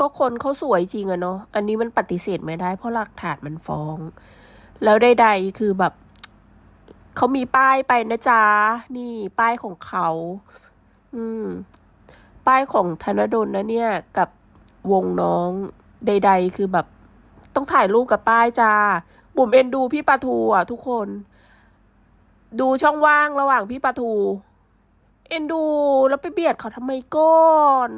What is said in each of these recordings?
ก็คนเขาสวยจริงอะเนาะ อันนี้มันปฏิเสธไม่ได้เพราะหลักฐานมันฟ้อง แล้วใดๆคือแบบเขามีป้ายไปนะจ๊ะ นี่ป้ายของเขา อืม ป้ายของธนดลนะเนี่ย กับวงน้องใด ๆ คือแบบต้องถ่ายรูปกับป้ายจ้า บุ๋มเอ็นดูพี่ปาทูอะทุกคน ดูช่องว่างระหว่างพี่ปาทู เอ็นดูแล้วไปเบียดเขาทำไมก่อน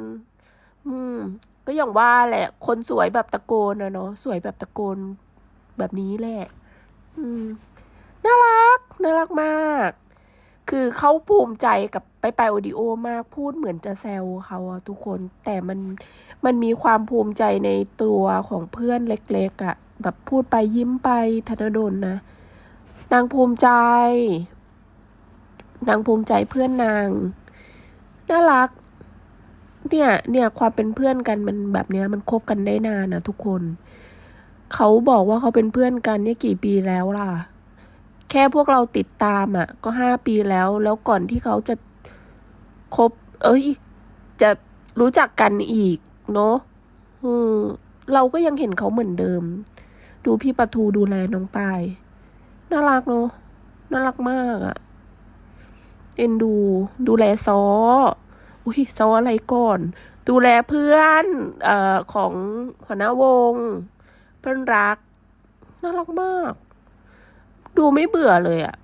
อืม ก็อย่างว่าแหละ คนสวยแบบตะโกนนะเนาะสวยแบบตะโกนแบบนี้แหละ อืม น่ารัก น่ารักมาก คือเขาภูมิใจกับไปไปโอดิโอมากพูดเหมือนจะแซวเขาอะทุกคนแต่มันมันมีความภูมิใจในตัวของเพื่อนเล็ก ๆอะแบบพูดไปยิ้มไปธนดลนะนางภูมิใจ นางภูมิใจเพื่อนนาง น่ารัก เนี่ย เนี่ยความเป็นเพื่อนกันมันแบบเนี้ย มันคบกันได้นานนะทุกคน เขาบอกว่าเขาเป็นเพื่อนกันเนี่ยกี่ปีแล้วล่ะ แค่พวกเราติดตามอะ ก็ห้าปีแล้ว แล้วก่อนที่เขาจะคบ เอ้ย จะรู้จักกันอีก เนาะเราก็ยังเห็นเขาเหมือนเดิม ดูพี่ปะทูดูแลน้องปาย น่ารักเนาะ น่ารักมากอะ่ะ เอ็นดู ดูแลซอ อุ้ยซออะไรก่อน ดูแลเพื่อนเอ่อของหัวหน้าวง เพื่อนรัก น่ารักมาก ดูไม่เบื่อเลยอะ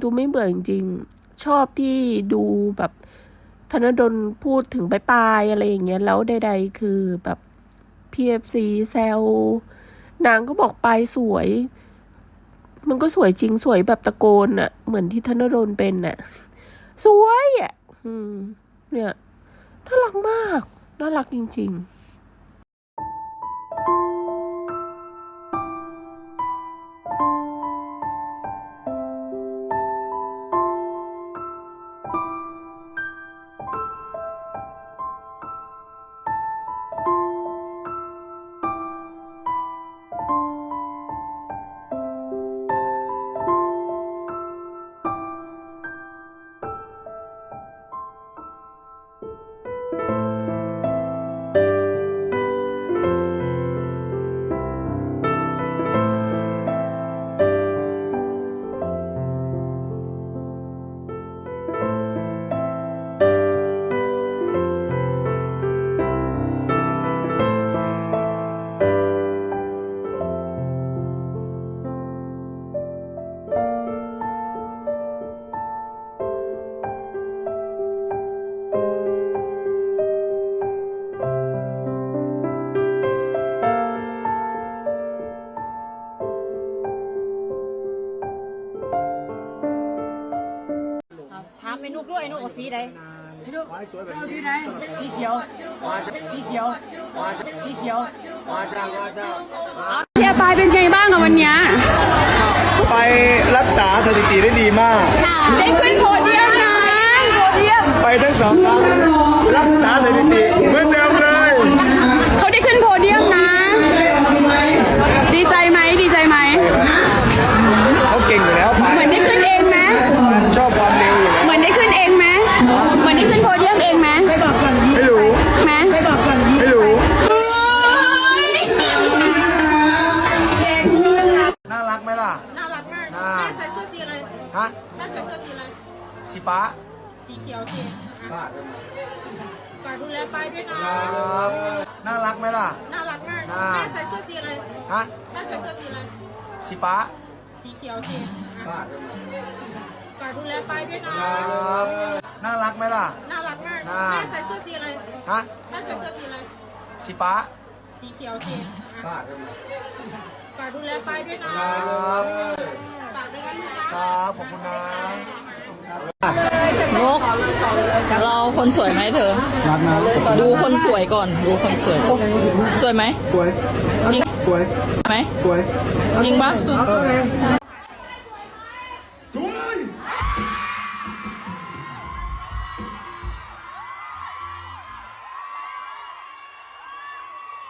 ดูไม่เบื่อจริงๆ ชอบที่ดูแบบธนดลพูดถึงปลายๆอะไรอย่างเงี้ย แล้วใดๆคือแบบพีเซีแซวนางก็บอกปลายสวย มันก็สวยจริงสวยแบบตะโกนอะเหมือนที่ธนดลเป็นอะสวยอะอืม เนี่ยน่ารักมาก น่ารักจริง ๆ ไอ้นุกด้วยไอ้นุกเอาสีใดไอ้นุกเอาสีใดสีเขียวสีเขียวสีเขียวเชียร์ปายเป็นไงบ้างอะวันเนี้ยไปรักษาสถิติได้ดีมากได้ขึ้นโพเดียมนะโพเดียมไปทั้งสองครั้งรักษา สีเขียวสีอะฝากดูแลไปด้วยนะครับน่ารักไหมล่ะ น่ารักมากน่า แม่ใส่เสื้อสีอะไรฮะ แม่ใส่เสื้อสีอะไรสีฟ้า สีเขียวสีอะฝากดูแลไปด้วยนะครับน่ารักไหมล่ะ น่ารักมากน่า แม่ใส่เสื้อสีอะไรฮะ แม่ใส่เสื้อสีอะไรสีฟ้า สีเขียวสีอะฝากดูแลไปด้วยนะครับ ฝากด้วยนะครับขอบคุณนะนก เราคนสวยไหมเธอ รักนะดูคนสวยก่อน ดูคนสวย สวยไหม สวย จริง สวยไหม สวย จริงปะสวย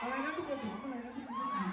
อะไรนะทุกคนถามอะไรนะทุกคนถาม